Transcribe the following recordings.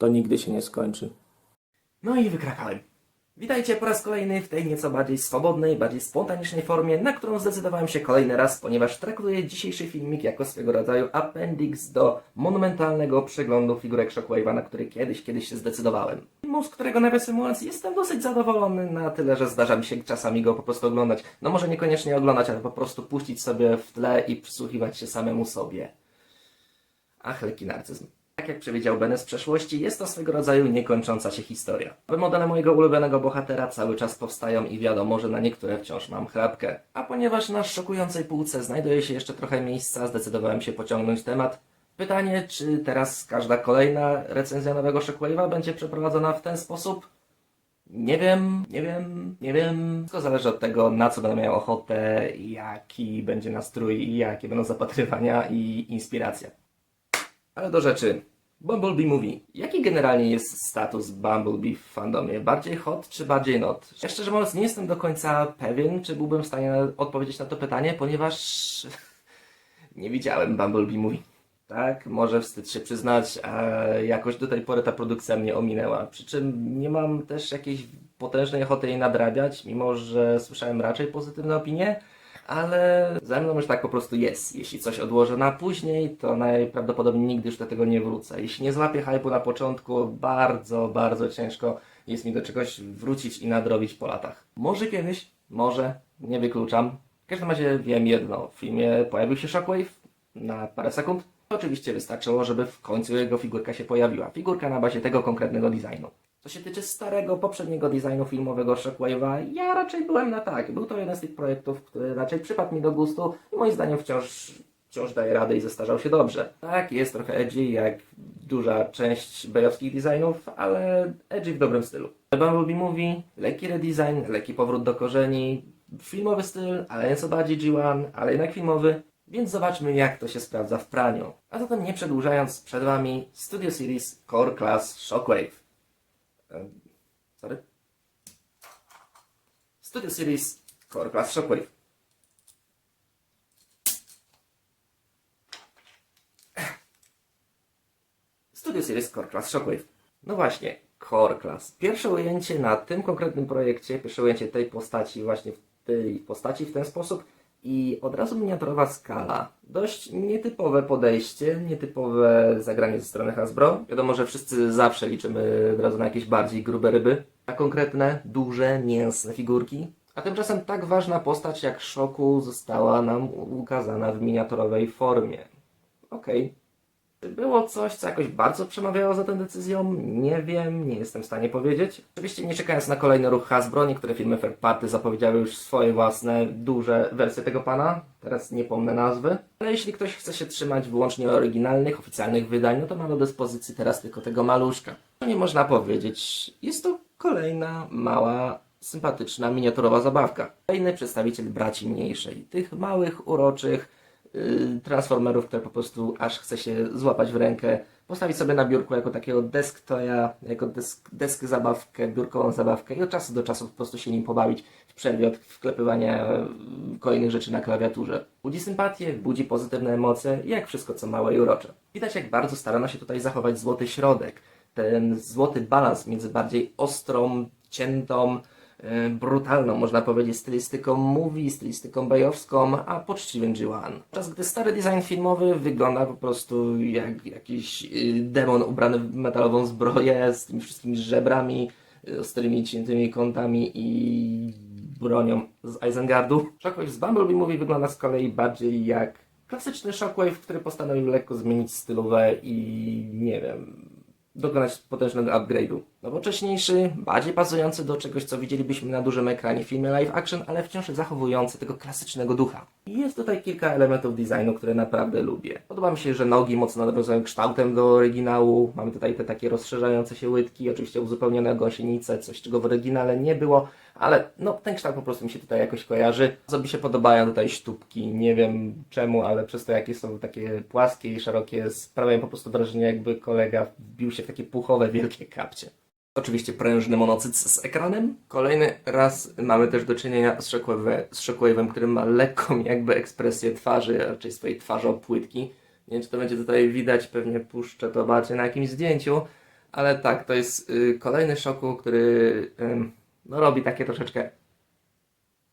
to nigdy się nie skończy. No i wykrakałem. Witajcie po raz kolejny w tej nieco bardziej swobodnej, bardziej spontanicznej formie, na którą zdecydowałem się kolejny raz, ponieważ traktuję dzisiejszy filmik jako swego rodzaju appendix do monumentalnego przeglądu figurek Shockwave'a, na który kiedyś, kiedyś się zdecydowałem. Filmu, z którego nawiasem mówiąc jestem dosyć zadowolony na tyle, że zdarza mi się czasami go po prostu oglądać. No może niekoniecznie oglądać, ale po prostu puścić sobie w tle i przysłuchiwać się samemu sobie. Ach, lekki narcyzm. Tak jak przewidział Benny z przeszłości, jest to swego rodzaju niekończąca się historia. Modele mojego ulubionego bohatera cały czas powstają i wiadomo, że na niektóre wciąż mam chrapkę. A ponieważ na szokującej półce znajduje się jeszcze trochę miejsca, zdecydowałem się pociągnąć temat. Pytanie, czy teraz każda kolejna recenzja nowego Shockwave'a będzie przeprowadzona w ten sposób? Nie wiem, nie wiem, nie wiem. Wszystko zależy od tego, na co będę miał ochotę, jaki będzie nastrój, jakie będą zapatrywania i inspiracja. Ale do rzeczy. Bumblebee Movie. Jaki generalnie jest status Bumblebee w fandomie? Bardziej hot czy bardziej not? Ja szczerze mówiąc nie jestem do końca pewien, czy byłbym w stanie odpowiedzieć na to pytanie, ponieważ nie widziałem Bumblebee Movie. Tak, może wstyd się przyznać, a jakoś do tej pory ta produkcja mnie ominęła. Przy czym nie mam też jakiejś potężnej ochoty jej nadrabiać, mimo że słyszałem raczej pozytywne opinie, ale ze mną już tak po prostu jest. Jeśli coś odłożę na później, to najprawdopodobniej nigdy już do tego nie wrócę. Jeśli nie złapię hypu na początku, bardzo, bardzo ciężko jest mi do czegoś wrócić i nadrobić po latach. Może kiedyś, może, nie wykluczam. W każdym razie wiem jedno, w filmie pojawił się Shockwave na parę sekund. Oczywiście wystarczyło, żeby w końcu jego figurka się pojawiła. Figurka na bazie tego konkretnego designu. Co się tyczy starego, poprzedniego designu filmowego Shockwave'a, ja raczej byłem na tak. Był to jeden z tych projektów, który raczej przypadł mi do gustu i moim zdaniem wciąż, wciąż daje radę i zestarzał się dobrze. Tak, jest trochę edgy, jak duża część bejowskich designów, ale edgy w dobrym stylu. Bumblebee Movie, lekki redesign, lekki powrót do korzeni, filmowy styl, ale nieco bardziej G1, ale jednak filmowy. Więc zobaczmy, jak to się sprawdza w praniu. A zatem nie przedłużając, przed Wami Studio Series Core Class Shockwave. Sorry? Studio Series Core Class Shockwave. Studio Series Core Class Shockwave. No właśnie, Core Class. Pierwsze ujęcie na tym konkretnym projekcie, pierwsze ujęcie tej postaci, właśnie w tej postaci w ten sposób i od razu miniaturowa skala. Dość nietypowe podejście, nietypowe zagranie ze strony Hasbro. Wiadomo, że wszyscy zawsze liczymy od razu na jakieś bardziej grube ryby, na konkretne, duże, mięsne figurki. A tymczasem tak ważna postać jak Szoku została nam ukazana w miniaturowej formie. Okej. Czy było coś, co jakoś bardzo przemawiało za tą decyzją? Nie wiem, nie jestem w stanie powiedzieć. Oczywiście nie czekając na kolejny ruch Hasbro, niektóre firmy third party zapowiedziały już swoje własne, duże wersje tego pana. Teraz nie pomnę nazwy. Ale jeśli ktoś chce się trzymać wyłącznie oryginalnych, oficjalnych wydań, no to ma do dyspozycji teraz tylko tego maluszka. No nie można powiedzieć. Jest to kolejna mała sympatyczna, miniaturowa zabawka. Kolejny przedstawiciel braci mniejszej. Tych małych, uroczych, transformerów, które po prostu aż chce się złapać w rękę, postawić sobie na biurku jako takiego desk toya, jako desk, desk zabawkę, biurkową zabawkę i od czasu do czasu po prostu się nim pobawić w przerwie od wklepywania y, kolejnych rzeczy na klawiaturze. Budzi sympatię, budzi pozytywne emocje, jak wszystko co małe i urocze. Widać jak bardzo starano się tutaj zachować złoty środek, ten złoty balans między bardziej ostrą, ciętą, e, brutalną, można powiedzieć, stylistyką movie, stylistyką bajowską, a poczciwym G1. Podczas gdy stary design filmowy wygląda po prostu jak jakiś y, demon ubrany w metalową zbroję z tymi wszystkimi żebrami, y, ostrymi, ciętymi kątami i bronią z Isengardu. Shockwave z Bumblebee Movie wygląda z kolei bardziej jak klasyczny Shockwave, który postanowił lekko zmienić stylówę i nie wiem, dokonać potężnego upgrade'u. Nowocześniejszy, bardziej pasujący do czegoś, co widzielibyśmy na dużym ekranie w filmie live action, ale wciąż zachowujący tego klasycznego ducha. Jest tutaj kilka elementów designu, które naprawdę lubię. Podoba mi się, że nogi mocno nawiązują kształtem do oryginału. Mamy tutaj te takie rozszerzające się łydki, oczywiście uzupełnione gąsienice, coś czego w oryginale nie było, ale no ten kształt po prostu mi się tutaj jakoś kojarzy. Mi się podobają tutaj sztupki, nie wiem czemu, ale przez to jakie są takie płaskie i szerokie, sprawiają po prostu wrażenie jakby kolega wbił się w takie puchowe, wielkie kapcie. Oczywiście prężny monocyt z ekranem. Kolejny raz mamy też do czynienia z Shockwave'em, który ma lekką jakby ekspresję twarzy, raczej swojej twarzy płytki. Nie wiem, czy to będzie tutaj widać, pewnie puszczę to bardziej na jakimś zdjęciu. Ale tak, to jest y, kolejny szoku, który ym, no, robi takie troszeczkę.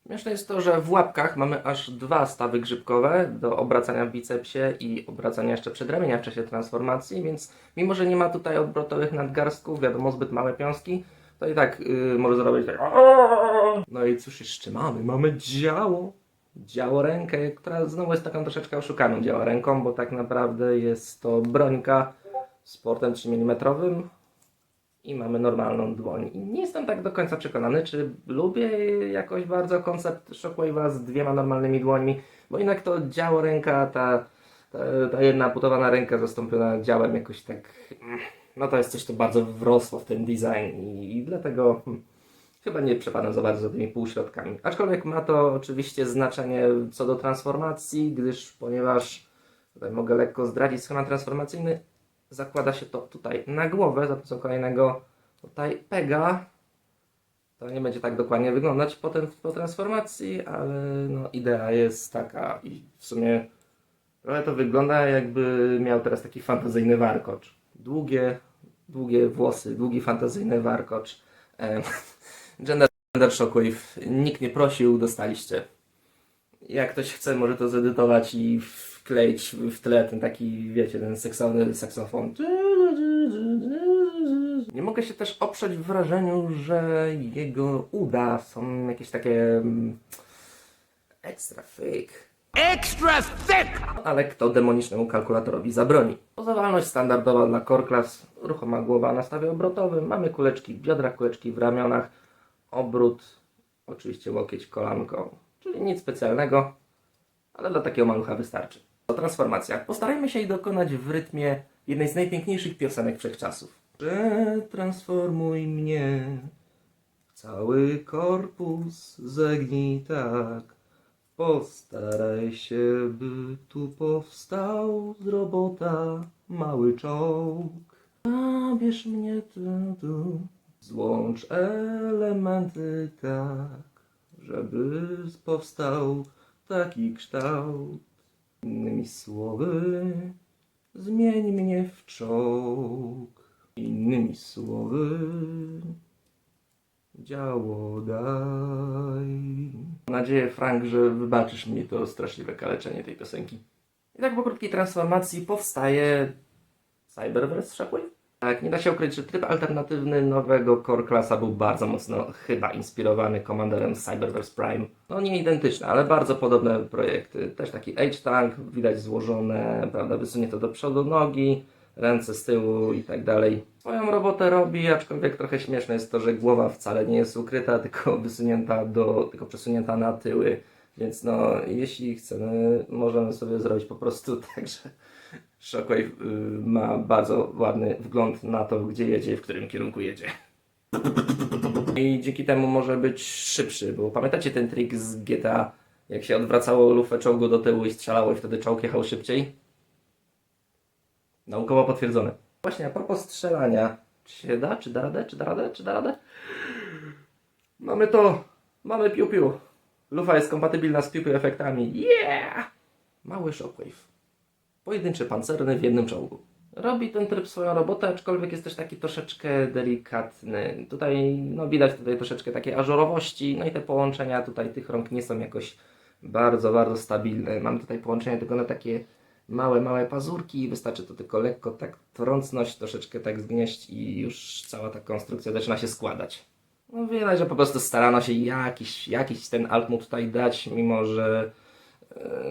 Śmieszne jest to, że w łapkach mamy aż dwa stawy grzybkowe do obracania w bicepsie i obracania jeszcze przedramienia w czasie transformacji, więc mimo, że nie ma tutaj obrotowych nadgarstków, wiadomo, zbyt małe piąski, to i tak y, może zrobić tak. No i cóż jeszcze mamy? Mamy działo. Działo rękę, która znowu jest taką troszeczkę oszukaną działa ręką, bo tak naprawdę jest to brońka z portem 3 mm i mamy normalną dłoń. I nie jestem tak do końca przekonany, czy lubię jakoś bardzo koncept Shockwave'a z dwiema normalnymi dłońmi, bo jednak to działo ręka, ta, ta, ta jedna amputowana ręka zastąpiona działem jakoś tak, mm, no to jest coś, co bardzo wrosło w ten design i, i dlatego hmm, chyba nie przepadam za bardzo tymi półśrodkami. Aczkolwiek ma to oczywiście znaczenie co do transformacji, gdyż ponieważ tutaj mogę lekko zdradzić schemat transformacyjny, zakłada się to tutaj na głowę, za pomocą kolejnego tutaj pega. To nie będzie tak dokładnie wyglądać po transformacji, ale no, idea jest taka i w sumie trochę to wygląda jakby miał teraz taki fantazyjny warkocz. Długie, długie włosy, długi fantazyjny warkocz. Gender, gender Shockwave. Nikt nie prosił, dostaliście. Jak ktoś chce, może to zedytować i wkleić w tle ten taki, wiecie, ten seksowny saksofon. Nie mogę się też oprzeć wrażeniu, że jego uda są jakieś takie mm, extra fake. Extra thick! Ale kto demonicznemu kalkulatorowi zabroni? Pozowalność standardowa dla core class, ruchoma głowa na stawie obrotowym, mamy kuleczki w biodrach, kuleczki w ramionach, obrót, oczywiście łokieć kolanką, czyli nic specjalnego, ale dla takiego malucha wystarczy. O transformacjach postarajmy się jej dokonać w rytmie jednej z najpiękniejszych piosenek wszechczasów. Przetransformuj mnie, cały korpus zegnij tak, Postaraj się, by tu powstał z robota mały czołg. Zabierz mnie tu, tu. Złącz elementy tak, żeby powstał taki kształt. Innymi słowy, zmień mnie w czołg. Innymi słowy, działo daj. Mam nadzieję, Frank, że wybaczysz mi to straszliwe kaleczenie tej piosenki. I tak po krótkiej transformacji powstaje Cyberverse Shockwave. Tak, nie da się ukryć, że tryb alternatywny nowego Core Classa był bardzo mocno chyba inspirowany Commanderem Cyberverse Prime. No nie identyczne, ale bardzo podobne projekty. Też taki H-Tank, widać złożone, prawda, wysunie to do przodu nogi, ręce z tyłu i tak dalej. Swoją robotę robi, aczkolwiek trochę śmieszne jest to, że głowa wcale nie jest ukryta, tylko wysunięta do, tylko przesunięta na tyły. Więc no, jeśli chcemy, możemy sobie zrobić po prostu tak, że Shockwave y, ma bardzo ładny wgląd na to, gdzie jedzie i w którym kierunku jedzie. I dzięki temu może być szybszy, bo pamiętacie ten trik z GTA, jak się odwracało lufę czołgu do tyłu i strzelało i wtedy czołg jechał szybciej? Naukowo potwierdzone. Właśnie a propos strzelania. Czy się da? Czy da radę? Czy da radę? Czy da radę? Mamy to! Mamy piu-piu. Lufa jest kompatybilna z piu-piu efektami. Yeah! Mały shockwave. Pojedynczy pancerny w jednym czołgu. Robi ten tryb swoją robotę, aczkolwiek jest też taki troszeczkę delikatny. Tutaj no, widać tutaj troszeczkę takiej ażurowości, no i te połączenia tutaj tych rąk nie są jakoś bardzo, bardzo stabilne. Mam tutaj połączenia tylko na takie małe, małe pazurki i wystarczy to tylko lekko tak trącnąć, troszeczkę tak zgnieść i już cała ta konstrukcja zaczyna się składać. No widać, że po prostu starano się jakiś, jakiś ten alt mu tutaj dać, mimo że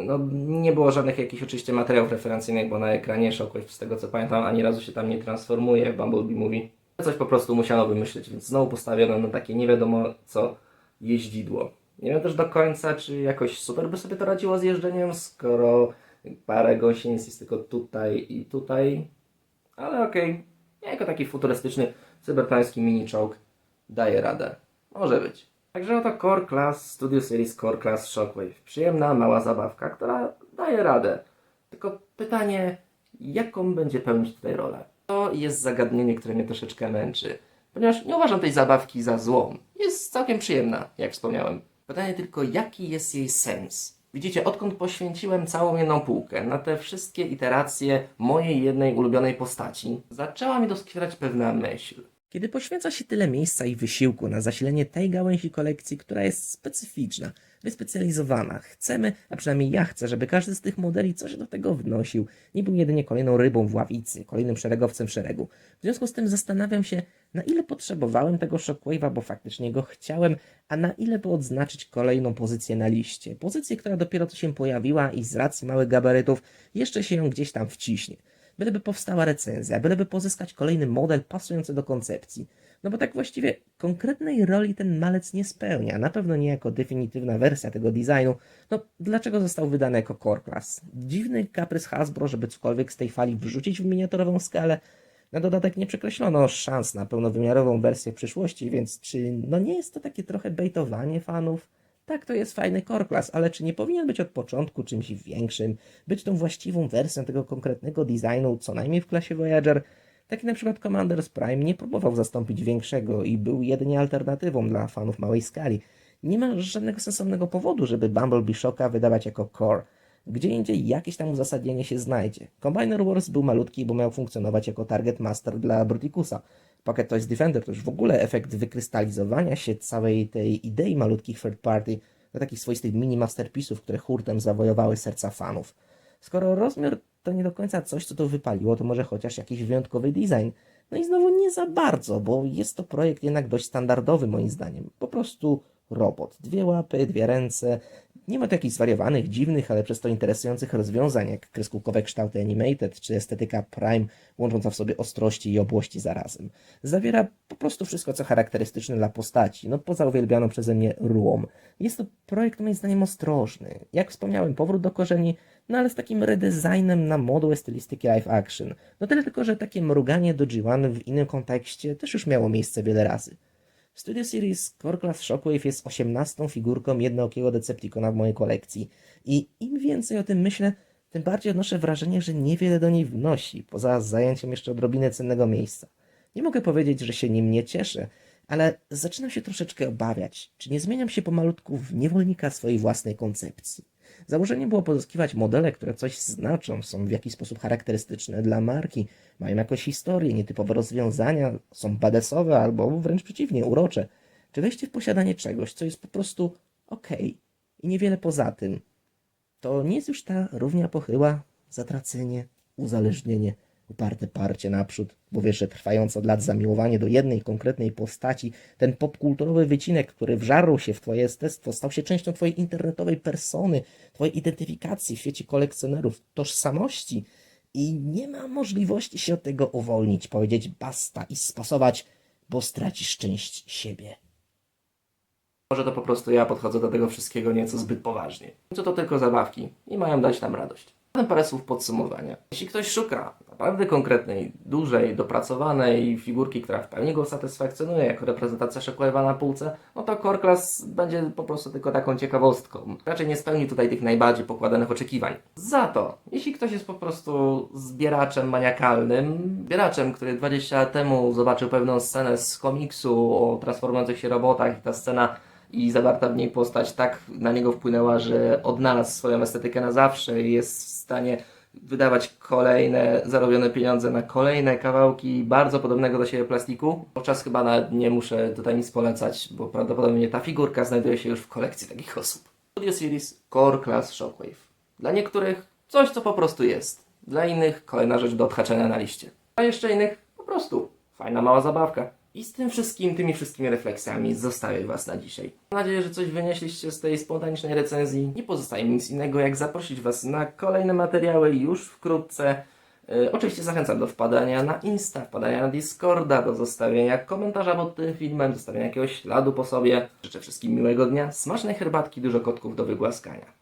no, nie było żadnych jakichś oczywiście materiałów referencyjnych, bo na ekranie Shockwave, z tego co pamiętam, ani razu się tam nie transformuje Bumblebee Movie. Coś po prostu musiano wymyślić, więc znowu postawiono na takie nie wiadomo co jeździdło. Nie wiem też do końca, czy jakoś super by sobie to radziło z jeżdżeniem, skoro parę gąsienic jest tylko tutaj i tutaj. Ale okej, jako taki futurystyczny, cyberpański mini czołg daje radę. Może być. Także oto Core Class Studio Series Core Class Shockwave. Przyjemna, mała zabawka, która daje radę. Tylko pytanie, jaką będzie pełnić tutaj rolę? To jest zagadnienie, które mnie troszeczkę męczy. Ponieważ nie uważam tej zabawki za złą. Jest całkiem przyjemna, jak wspomniałem. Pytanie tylko, jaki jest jej sens? Widzicie, odkąd poświęciłem całą jedną półkę na te wszystkie iteracje mojej jednej ulubionej postaci, zaczęła mi doskwierać pewna myśl. Kiedy poświęca się tyle miejsca i wysiłku na zasilenie tej gałęzi kolekcji, która jest specyficzna, wyspecjalizowana, chcemy, a przynajmniej ja chcę, żeby każdy z tych modeli coś do tego wnosił, nie był jedynie kolejną rybą w ławicy, kolejnym szeregowcem w szeregu. W związku z tym zastanawiam się, na ile potrzebowałem tego Shockwave'a, bo faktycznie go chciałem, a na ile by odznaczyć kolejną pozycję na liście. Pozycję, która dopiero co się pojawiła i z racji małych gabarytów jeszcze się ją gdzieś tam wciśnie byleby powstała recenzja, byleby pozyskać kolejny model pasujący do koncepcji. No bo tak właściwie konkretnej roli ten malec nie spełnia, na pewno nie jako definitywna wersja tego designu. No dlaczego został wydany jako core class? Dziwny kaprys Hasbro, żeby cokolwiek z tej fali wrzucić w miniaturową skalę. Na dodatek nie przekreślono szans na pełnowymiarową wersję w przyszłości, więc czy no nie jest to takie trochę bejtowanie fanów? Tak, to jest fajny core class, ale czy nie powinien być od początku czymś większym, być tą właściwą wersją tego konkretnego designu, co najmniej w klasie Voyager? Taki na przykład Commander's Prime nie próbował zastąpić większego i był jedynie alternatywą dla fanów małej skali. Nie ma żadnego sensownego powodu, żeby Bumblebee Shocka wydawać jako core. Gdzie indziej jakieś tam uzasadnienie się znajdzie. Combiner Wars był malutki, bo miał funkcjonować jako target master dla Bruticusa. Pocket Toys Defender to już w ogóle efekt wykrystalizowania się całej tej idei malutkich third party do takich swoistych mini masterpiece'ów, które hurtem zawojowały serca fanów. Skoro rozmiar to nie do końca coś, co to wypaliło, to może chociaż jakiś wyjątkowy design. No i znowu nie za bardzo, bo jest to projekt jednak dość standardowy moim zdaniem. Po prostu robot. Dwie łapy, dwie ręce. Nie ma tu jakichś zwariowanych, dziwnych, ale przez to interesujących rozwiązań, jak kreskówkowe kształty animated, czy estetyka Prime, łącząca w sobie ostrości i obłości zarazem. Zawiera po prostu wszystko, co charakterystyczne dla postaci, no poza uwielbianą przeze mnie rułą. Jest to projekt moim zdaniem ostrożny. Jak wspomniałem, powrót do korzeni, no ale z takim redesignem na moduł stylistyki live action. No tyle tylko, że takie mruganie do G1 w innym kontekście też już miało miejsce wiele razy. Studio Series Core Class Shockwave jest 18 figurką jednookiego Decepticona w mojej kolekcji i im więcej o tym myślę, tym bardziej odnoszę wrażenie, że niewiele do niej wnosi, poza zajęciem jeszcze odrobiny cennego miejsca. Nie mogę powiedzieć, że się nim nie cieszę, ale zaczynam się troszeczkę obawiać, czy nie zmieniam się pomalutku w niewolnika swojej własnej koncepcji. Założeniem było pozyskiwać modele, które coś znaczą, są w jakiś sposób charakterystyczne dla marki, mają jakąś historię, nietypowe rozwiązania, są badesowe albo wręcz przeciwnie, urocze. Czy wejście w posiadanie czegoś, co jest po prostu okej i niewiele poza tym, to nie jest już ta równia pochyła, zatracenie, uzależnienie, uparte parcie naprzód, bo wiesz, że trwające od lat zamiłowanie do jednej konkretnej postaci, ten popkulturowy wycinek, który wżarł się w twoje jestestwo, stał się częścią twojej internetowej persony, twojej identyfikacji w świecie kolekcjonerów, tożsamości i nie ma możliwości się od tego uwolnić, powiedzieć basta i spasować, bo stracisz część siebie. Może to po prostu ja podchodzę do tego wszystkiego nieco zbyt poważnie. Co to tylko zabawki i mają dać nam radość. Parę słów podsumowania. Jeśli ktoś szuka naprawdę konkretnej, dużej, dopracowanej figurki, która w pełni go satysfakcjonuje jako reprezentacja Shockwave'a na półce, no to Core Class będzie po prostu tylko taką ciekawostką. Raczej nie spełni tutaj tych najbardziej pokładanych oczekiwań. Za to, jeśli ktoś jest po prostu zbieraczem maniakalnym, zbieraczem, który 20 lat temu zobaczył pewną scenę z komiksu o transformujących się robotach i ta scena i zawarta w niej postać tak na niego wpłynęła, że odnalazł swoją estetykę na zawsze i jest w stanie wydawać kolejne zarobione pieniądze na kolejne kawałki bardzo podobnego do siebie plastiku. Podczas chyba nawet nie muszę tutaj nic polecać, bo prawdopodobnie ta figurka znajduje się już w kolekcji takich osób. Studio Series Core Class Shockwave. Dla niektórych coś, co po prostu jest. Dla innych kolejna rzecz do odhaczenia na liście. A jeszcze innych po prostu fajna mała zabawka. I z tym wszystkim, tymi wszystkimi refleksjami zostawię Was na dzisiaj. Mam nadzieję, że coś wynieśliście z tej spontanicznej recenzji. Nie pozostaje mi nic innego, jak zaprosić Was na kolejne materiały już wkrótce. Yy, oczywiście zachęcam do wpadania na Insta, wpadania na Discorda, do zostawienia komentarza pod tym filmem, zostawienia jakiegoś śladu po sobie. Życzę wszystkim miłego dnia, smacznej herbatki, dużo kotków do wygłaskania.